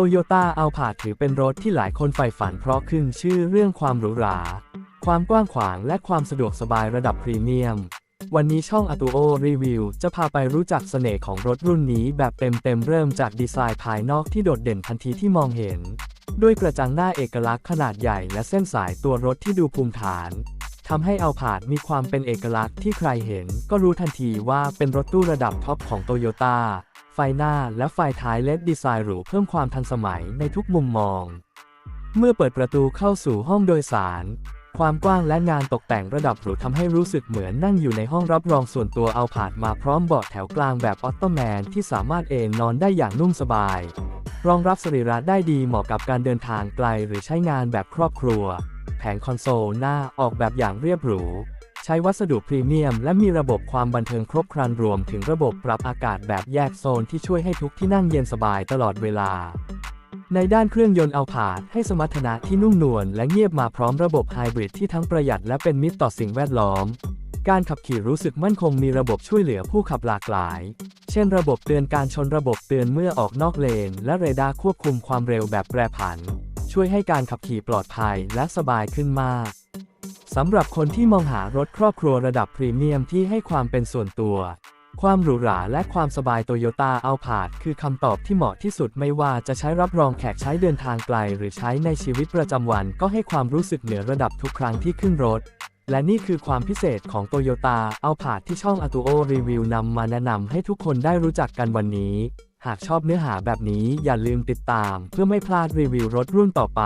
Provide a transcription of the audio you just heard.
โตโยต้าอัลพาถือเป็นรถที่หลายคนใฝ่ฝันเพราะขึ้นชื่อเรื่องความหรูหรา ความกว้างขวางและความสะดวกสบายระดับพรีเมียม วันนี้ช่อง a t u o Review จะพาไปรู้จักเสน่ห์ของรถรุ่นนี้แบบเต็มๆเริ่มจากดีไซน์ภายนอกที่โดดเด่นทันทีที่มองเห็น ด้วยกระจังหน้าเอกลักษณ์ขนาดใหญ่และเส้นสายตัวรถที่ดูภูมิฐานทำให้อัลพาดมีความเป็นเอกลักษณ์ที่ใครเห็น ก็รู้ทันทีว่าเป็นรถตู้ระดับท็อปของโตโยต้า ฟหน้าและไฟท้ายเลดดีไซน์หรูเพิ่มความทันสมัยในทุกมุมมอง เมื่อเปิดประตูเข้าสู่ห้องโดยสาร ความกว้างและงานตกแต่งระดับหรูทำให้รู้สึกเหมือนนั่งอยู่ในห้องรับรองส่วนตัวเอาผาดมาพร้อมเบาะแถวกลางแบบออตโตแมนที่สามารถเอนนอนได้อย่างนุ่มสบาย รองรับสรีระได้ดีเหมาะกับการเดินทางไกลหรือใช้งานแบบครอบครัว แผงคอนโซลหน้าออกแบบอย่างเรียบหรู ช้วัสดุพรีเมียม และมีระบบความบันเทิงครบครันรวมถึงระบบปรับอากาศแบบแยกโซนที่ช่วยให้ทุกที่นั่งเย็นสบายตลอดเวลา ในด้านเครื่องยนต์เอาผาดให้สมรรถนะที่นุ่มนวลและเงียบมาพร้อมระบบไฮบริดที่ทั้งประหยัดและเป็นมิตรต่อสิ่งแวดล้อม การขับขี่รู้สึกมั่นคงมีระบบช่วยเหลือผู้ขับหลากหลาย เช่น ระบบเตือนการชนระบบเตือนเมื่อออกนอกเลน และเรดาร์ควบคุมความเร็วแบบแปรผัน ช่วยให้การขับขี่ปลอดภัยและสบายขึ้นมาก สำหรับคนที่มองหารถครอบครัวระดับพรีเมียมที่ให้ความเป็นส่วนตัว ความหรูหราและความสบายโตโยต้าอัลพาดคือคำตอบที่เหมาะที่สุดไม่ว่าจะใช้รับรองแขกใช้เดินทางไกล หรือใช้ในชีวิตประจำวันก็ให้ความรู้สึกเหนือระดับทุกครั้งที่ขึ้นรถ และนี่คือความพิเศษของโตโยต้าอัลพาดที่ช่อง a t u o Review นำมาแนะนำให้ทุกคนได้รู้จักกันวันนี้ หากชอบเนื้อหาแบบนี้อย่าลืมติดตาม เพื่อไม่พลาดรีวิวรถรุ่นต่อไป